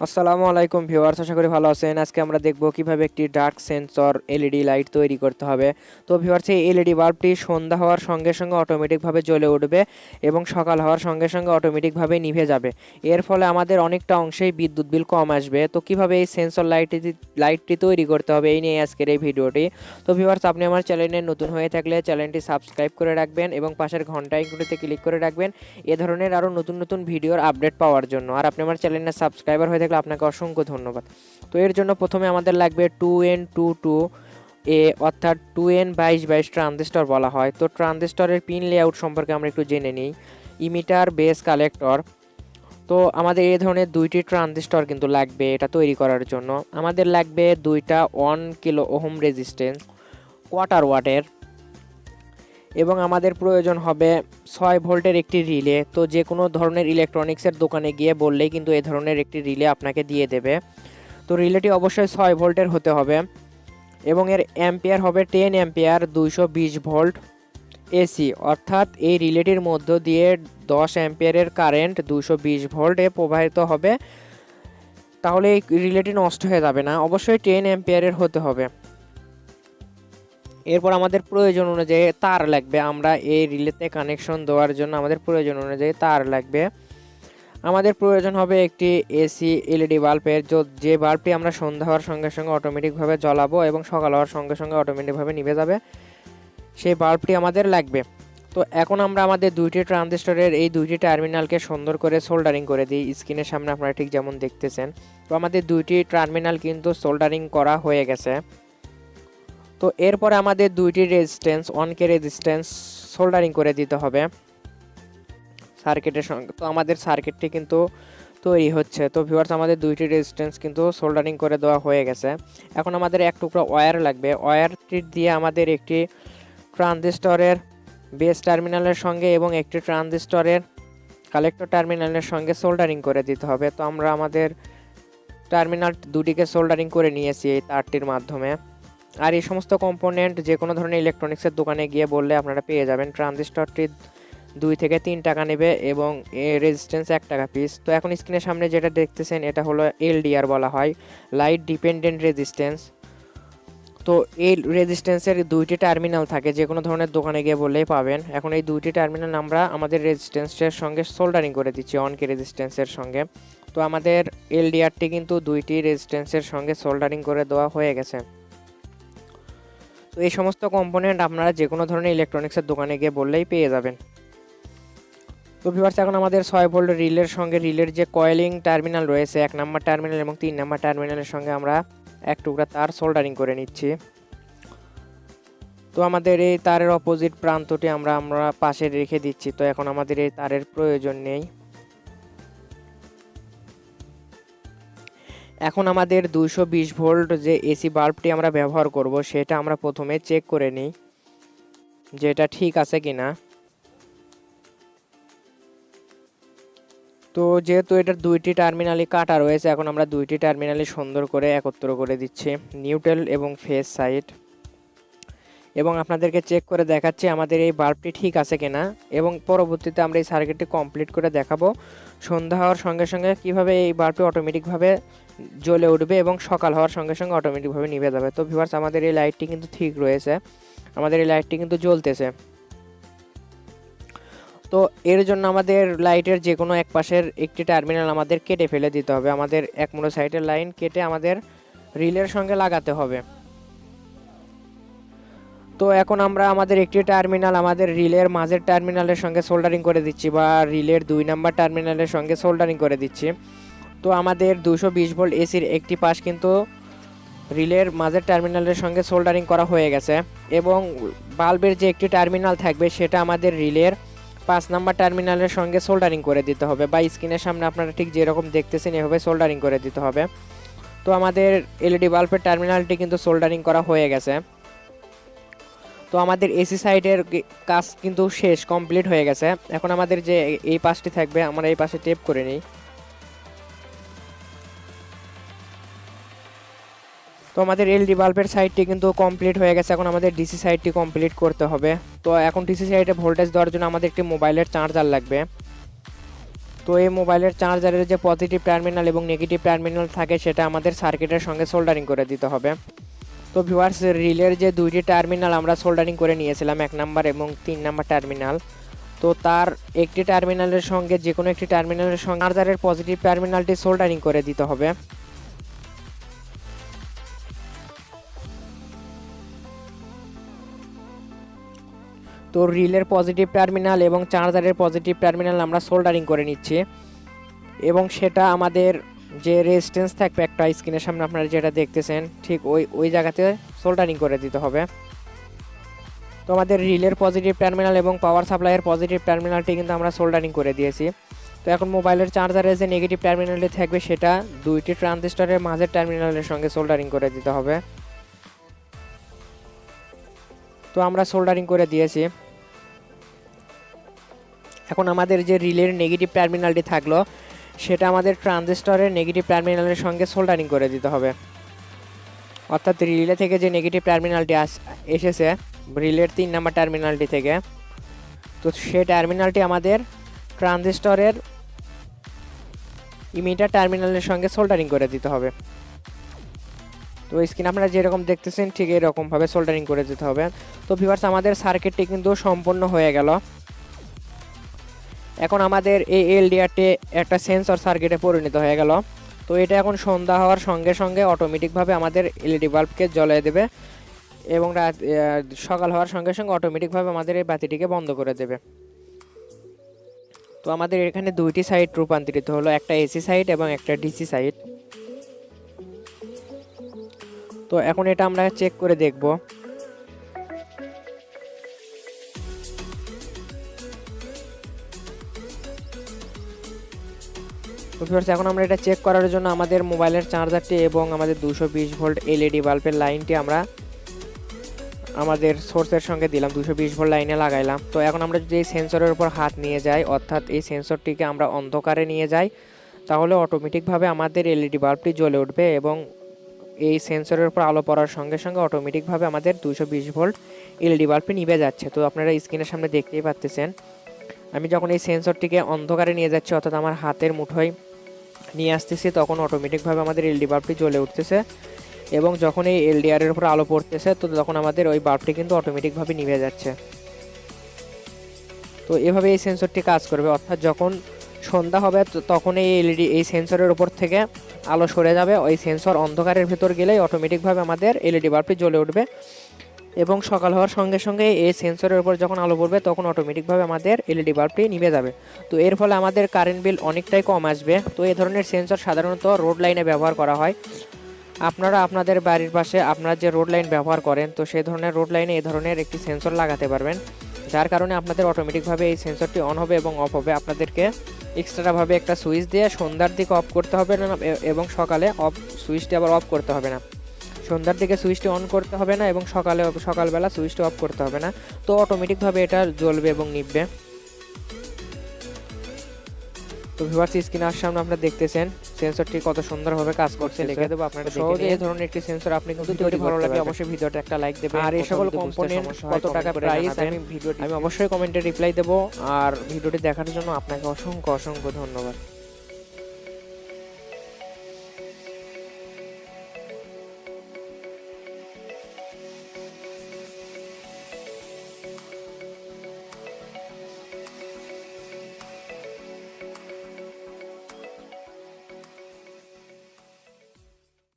আসসালামু আলাইকুম ভিউয়ার্স, আশা করি ভালো আছেন। আজকে আমরা দেখব কীভাবে একটি ডার্ক সেন্সর এলইডি লাইট তৈরি করতে হবে। তো ভিউয়ার্স, এই এলইডি বাল্বটি সন্ধ্যা হওয়ার সঙ্গে সঙ্গে অটোমেটিকভাবে জ্বলে উঠবে এবং সকাল হওয়ার সঙ্গে সঙ্গে অটোমেটিকভাবে নিভে যাবে। এর ফলে আমাদের অনেকটা অংশেই বিদ্যুৎ বিল কম আসবে। তো কীভাবে এই সেন্সর লাইটটি লাইটটি তৈরি করতে হবে এই নিয়ে আজকের এই ভিডিওটি। তো ভিউয়ার্স, আপনি আমার চ্যানেলে নতুন হয়ে থাকলে চ্যানেলটি সাবস্ক্রাইব করে রাখবেন এবং পাশের ঘণ্টা আইকনটিতে ক্লিক করে রাখবেন। এ ধরনের আরও নতুন নতুন ভিডিওর আপডেট পাওয়ার জন্য। আর আপনি আমার চ্যানেলের সাবস্ক্রাইবার হয়ে থাকলে আপনাকে অসংখ্য ধন্যবাদ। তো এর জন্য প্রথমে আমাদের লাগবে two N two two A অর্থাৎ টু এন বাইশ বাইশ ট্রানজিস্টর বলা হয়। তো ট্রানজিস্টরের পিন লেআউট সম্পর্কে আমরা একটু জেনে নিই। ইমিটার বেস কালেক্টর তো আমাদের এই ধরনের দুইটি ট্রানজিস্টর কিন্তু লাগবে এটা তৈরি করার জন্য। আমাদের লাগবে দুইটা one kilo ohm resistance quarter ওয়াটের এবং আমাদের প্রয়োজন হবে ছয় ভোল্টের একটি রিলে। তো যে কোনো ধরনের ইলেকট্রনিক্সের দোকানে গিয়ে বললেই কিন্তু এ ধরনের একটি রিলে আপনাকে দিয়ে দেবে। তো রিলেটি অবশ্যই ছয় ভোল্টের হতে হবে এবং এর অ্যাম্পিয়ার হবে টেন অ্যাম্পিয়ার, দুইশো বিশ ভোল্ট এসি অর্থাৎ এই রিলেটির মধ্য দিয়ে দশ অ্যাম্পিয়ারের কারেন্ট দুশো বিশ ভোল্টে প্রবাহিত হবে। তাহলে এই রিলেটি নষ্ট হয়ে যাবে না। অবশ্যই টেন অ্যাম্পিয়ারের হতে হবে। এরপর আমাদের প্রয়োজন অনুযায়ী তার লাগবে। আমরা এই রিলেতে কানেকশন দেওয়ার জন্য আমাদের প্রয়োজন অনুযায়ী তার লাগবে। আমাদের প্রয়োজন হবে একটি এসি এলইডি বাল্বের যে বাল্বটি আমরা সন্ধ্যা হওয়ার সঙ্গে সঙ্গে অটোমেটিকভাবে জ্বলাবো এবং সকাল হওয়ার সঙ্গে সঙ্গে অটোমেটিকভাবে নিভে যাবে, সেই বাল্বটি আমাদের লাগবে। তো এখন আমরা আমাদের দুইটি ট্রানজিস্টরের এই দুইটি টার্মিনালকে সুন্দর করে সোল্ডারিং করে দিই। স্ক্রিনের সামনে আপনারা ঠিক যেমন দেখতেছেন। তো আমাদের দুইটি টার্মিনাল কিন্তু সোল্ডারিং করা হয়ে গেছে। তো এরপরে আমাদের দুইটি রেজিস্ট্যান্স ওয়ানকে রেজিস্ট্যান্স সোল্ডারিং করে দিতে হবে। সার্কিটের সঙ্গে, তো আমাদের সার্কিটটি কিন্তু তৈরি হচ্ছে। তো ভিউয়ার্স আমাদের দুইটি রেজিস্ট্যান্স কিন্তু সোল্ডারিং করে দেওয়া হয়ে গেছে। এখন আমাদের এক টুকরো ওয়্যার লাগবে। ওয়্যারটি দিয়ে আমাদের একটি ট্রানজিস্টরের বেস টার্মিনালের সঙ্গে এবং একটি ট্রানজিস্টরের কালেক্টর টার্মিনালের সঙ্গে সোল্ডারিং করে দিতে হবে। তো আমরা আমাদের টার্মিনাল দুটিকে সোল্ডারিং করে নিয়েছি এই তারটির মাধ্যমে। আর এই সমস্ত কম্পোনেন্ট যে কোনো ধরনের ইলেকট্রনিক্সের দোকানে গিয়ে বললে আপনারা পেয়ে যাবেন। ট্রানজিস্টরটি দুই থেকে তিন টাকা নেবে এবং রেজিস্ট্যান্স এক টাকা পিস তো এখন স্ক্রিনের সামনে যেটা দেখতেছেন, এটা হলো এলডিআর বলা হয় লাইট ডিপেন্ডেন্ট রেজিস্ট্যান্স তো এই রেজিস্ট্যান্সের দুইটি টার্মিনাল থাকে যে কোনো ধরনের দোকানে গিয়ে বললেই পাবেন। এখন এই দুইটি টার্মিনাল আমরা আমাদের রেজিস্ট্যান্সের সঙ্গে সোল্ডারিং করে দিচ্ছি অনকে রেজিস্ট্যান্সের সঙ্গে। তো আমাদের এলডিআরটি কিন্তু দুইটি রেজিস্ট্যান্সের সঙ্গে সোল্ডারিং করে দেওয়া হয়ে গেছে। তো এই সমস্ত কম্পোনেন্ট আপনারা যে কোনো ধরনের ইলেকট্রনিক্সের দোকানে গিয়ে বললেই পেয়ে যাবেন। তো ভিভার্স এখন আমাদের ছয় ভোল্ট রিলের সঙ্গে রিলের যে কয়েলিং টার্মিনাল রয়েছে, এক নাম্বার টার্মিনাল এবং তিন নাম্বার টার্মিনালের সঙ্গে আমরা এক টুকরা তার সোল্ডারিং করে নিচ্ছি। তো আমাদের এই তারের অপোজিট প্রান্তটি আমরা আমরা পাশে রেখে দিচ্ছি। তো এখন আমাদের এই তারের প্রয়োজন নেই। এখন আমাদের দুশো বিশ ভোল্ট যে এসি বাল্বটি আমরা ব্যবহার করব, সেটা আমরা প্রথমে চেক করে নিই যে এটা ঠিক আছে কি না তো যেহেতু এটার দুইটি টার্মিনালি কাটা রয়েছে, এখন আমরা দুইটি টার্মিনালি সুন্দর করে একত্র করে দিচ্ছি, নিউট্রাল এবং ফেস সাইড। এবং আপনাদেরকে চেক করে দেখাচ্ছি আমাদের এই বাল্বটি ঠিক আছে কিনা। এবং পরবর্তীতে আমরা এই সার্কিটটি কমপ্লিট করে দেখাবো। সন্ধ্যা হওয়ার সঙ্গে সঙ্গে কীভাবে এই বাল্বটি অটোমেটিকভাবে জ্বলে উঠবে এবং সকাল হওয়ার সঙ্গে সঙ্গে অটোমেটিকভাবে নিভে যাবে। তো ভিভার্স আমাদের এই লাইটটি কিন্তু ঠিক রয়েছে। আমাদের এই লাইটটি কিন্তু জ্বলতেছে। তো এর জন্য আমাদের লাইটের যে কোনো এক পাশের একটি টার্মিনাল আমাদের কেটে ফেলে দিতে হবে। আমাদের এক মোড়ো সাইডের লাইন কেটে আমাদের রিলের সঙ্গে লাগাতে হবে। তো এখন আমরা আমাদের একটি টার্মিনাল আমাদের রিলের মাঝের টার্মিনালের সঙ্গে সোল্ডারিং করে দিচ্ছি বা রিলের দুই নাম্বার টার্মিনালের সঙ্গে সোল্ডারিং করে দিচ্ছি। তো আমাদের দুশো বিশ ভোল্ট এসির একটি পাশ কিন্তু রিলের মাঝের টার্মিনালের সঙ্গে সোল্ডারিং করা হয়ে গেছে এবং বাল্বের যে একটি টার্মিনাল থাকবে সেটা আমাদের রিলের পাঁচ নাম্বার টার্মিনালের সঙ্গে সোল্ডারিং করে দিতে হবে বা স্ক্রিনের সামনে আপনারা ঠিক যেরকম দেখতেছেন এভাবে সোল্ডারিং করে দিতে হবে। তো আমাদের এলইডি বাল্বের টার্মিনালটি কিন্তু সোল্ডারিং করা হয়ে গেছে। তো আমাদের এসি সাইডের কাজ কিন্তু শেষ, কমপ্লিট হয়ে গেছে। এখন আমাদের যে এই পাশটি থাকবে, আমরা এই পাশে টেপ করে নিই। তো আমাদের এলডি বাল্বের সাইডটি কিন্তু কমপ্লিট হয়ে গেছে। এখন আমাদের ডিসি সাইডটি কমপ্লিট করতে হবে। তো এখন ডিসি সাইডে ভোল্টেজ দেওয়ার জন্য আমাদের একটি মোবাইলের চার্জার লাগবে। তো এই মোবাইলের চার্জারের যে পজিটিভ টার্মিনাল এবং নেগেটিভ টার্মিনাল থাকে, সেটা আমাদের সার্কিটের সঙ্গে সোল্ডারিং করে দিতে হবে। তো ভিউয়ার্স রিলের যে দুইটি টার্মিনাল আমরা সোল্ডারিং করে নিয়েছিলাম, এক নাম্বার এবং তিন নাম্বার টার্মিনাল তো তার একটি টার্মিনালের সঙ্গে যে কোনো একটি টার্মিনালের সঙ্গে চার্জারের পজিটিভ টার্মিনালটি সোল্ডারিং করে দিতে হবে। তো রিলের পজিটিভ টার্মিনাল এবং চার্জারের পজিটিভ টার্মিনাল আমরা সোল্ডারিং করে নিচ্ছি এবং সেটা আমাদের যে রেজিস্ট্যান্স থাকবে একটা স্ক্রিনের সামনে আপনারা যেটা দেখতেছেন, ঠিক ওই ওই জায়গাতে সোল্ডারিং করে দিতে হবে। তো আমাদের রিলের পজিটিভ টার্মিনাল এবং পাওয়ার সাপ্লাইয়ের পজিটিভ টার্মিনালটি কিন্তু আমরা সোল্ডারিং করে দিয়েছি। তো এখন মোবাইলের চার্জারের যে নেগেটিভ টার্মিনালটি থাকবে, সেটা দুইটি ট্রানজিস্টরের মাঝের টার্মিনালের সঙ্গে সোল্ডারিং করে দিতে হবে। তো আমরা সোল্ডারিং করে দিয়েছি। এখন আমাদের যে রিলের নেগেটিভ টার্মিনালটি থাকল সেটা আমাদের ট্রানজিস্টরের নেগেটিভ টার্মিনালের সঙ্গে সোল্ডারিং করে দিতে হবে। অর্থাৎ রিলে থেকে যে নেগেটিভ টার্মিনালটি এসেছে রিলের তিন নাম্বার টার্মিনালটি থেকে, তো সেই টার্মিনালটি আমাদের ট্রানজিস্টরের ইমিটার টার্মিনালের সঙ্গে সোল্ডারিং করে দিতে হবে। তো স্ক্রিন আপনারা যেরকম দেখতেছেন ঠিক এরকমভাবে সোল্ডারিং করে দিতে হবে। তো ভিভার্স আমাদের সার্কিটটি কিন্তু সম্পূর্ণ হয়ে গেল। এখন আমাদের এই এলডিআরটি একটা সেন্সর সার্কিটে পরিণত হয়ে গেল। তো এটা এখন সন্ধ্যা হওয়ার সঙ্গে সঙ্গে অটোমেটিকভাবে আমাদের এলইডি বাল্বকে জ্বলে দেবে এবং রাত সকাল হওয়ার সঙ্গে সঙ্গে অটোমেটিকভাবে আমাদের এই বাতিটিকে বন্ধ করে দেবে। তো আমাদের এখানে দুইটি সাইট রূপান্তরিত হলো, একটা এসি সাইট এবং একটা ডিসি সাইট। তো এখন এটা আমরা চেক করে দেখব। তো ভিউয়ার্স এখন আমরা এটা চেক করার জন্য আমাদের মোবাইলের চার্জারটি এবং আমাদের দুশো বিশ ভোল্ট এলইডি বাল্বের লাইনটি আমরা আমাদের সোর্সের সঙ্গে দিলাম। দুশো বিশ ভোল্ট লাইনে লাগাইলাম। তো এখন আমরা যদি এই সেন্সরের উপর হাত নিয়ে যাই, অর্থাৎ এই সেন্সরটিকে আমরা অন্ধকারে নিয়ে যাই, তাহলে অটোমেটিকভাবে আমাদের এলইডি বাল্বটি জ্বলে উঠবে এবং এই সেন্সরের উপর আলো পড়ার সঙ্গে সঙ্গে অটোমেটিকভাবে আমাদের দুশো বিশ ভোল্ট এলইডি বাল্বটি নিভে যাচ্ছে। তো আপনারা স্ক্রিনের সামনে দেখতেই পাচ্ছেন আমি যখন এই সেন্সরটিকে অন্ধকারে নিয়ে যাচ্ছি, অর্থাৎ আমার হাতের মুঠোয় নিয়ে আসতেছি, তখন অটোমেটিকভাবে আমাদের এলডি বাল্বটি জ্বলে উঠতেছে। এবং যখন এই এলডিআর এর উপর আলো পড়তেছে, তো তখন আমাদের ওই বাল্বটি কিন্তু অটোমেটিকভাবে নিভে যাচ্ছে। তো এভাবে এই সেন্সরটি কাজ করবে। অর্থাৎ যখন সন্ধ্যা হবে তখন এই এলইডি এই সেন্সরের উপর থেকে আলো সরে যাবে। ওই সেন্সর অন্ধকারের ভেতর গেলেই অটোমেটিকভাবে আমাদের এলইডি বাল্বটি জ্বলে উঠবে। এবং সকাল হওয়ার সঙ্গে সঙ্গে এই সেন্সরের উপর যখন আলো পড়বে, তখন অটোমেটিকভাবে আমাদের এলইডি বাল্বটি নিভে যাবে। তো এর ফলে আমাদের কারেন্ট বিল অনেকটাই কম আসবে। তো এই ধরনের সেন্সর সাধারণত রোড লাইনে ব্যবহার করা হয়। আপনারা আপনাদের বাড়ির পাশে আপনারা যে রোড লাইন ব্যবহার করেন, তো সেই ধরনের রোড লাইনে এই ধরনের একটি সেন্সর লাগাতে পারবেন। যার কারণে আপনাদের অটোমেটিকভাবে এই সেন্সরটি অন হবে এবং অফ হবে। আপনাদেরকে এক্সট্রাভাবে একটা সুইচ দিয়ে সন্ধ্যার দিকে অফ করতে হবে না, এবং সকালে অফ সুইচটি আবার অফ করতে হবে না। সন্ধ্যার দিকে সুইচটি অন করতে হবে না এবং সকালে সকালবেলা সুইচটি অফ করতে হবে না। তো অটোমেটিকভাবে এটা জ্বলবে এবং নিববে তো ভিউয়ার্স স্ক্রিনের সামনে আপনারা দেখতেছেন সেন্সরটি কত সুন্দরভাবে কাজ করছে লিখে দেবো আপনারা সহজে এই ধরনের একটি সেন্সর আপনি কিন্তু তৈরি ভালো লাগবে অবশ্যই ভিডিওটা একটা লাইক দেবেন। আর এই সকল কম্পোনেন্ট কত টাকা প্রাইস আমি ভিডিও আমি অবশ্যই কমেন্টে রিপ্লাই দেবো। আর ভিডিওটি দেখার জন্য আপনাকে অসংখ্য অসংখ্য ধন্যবাদ।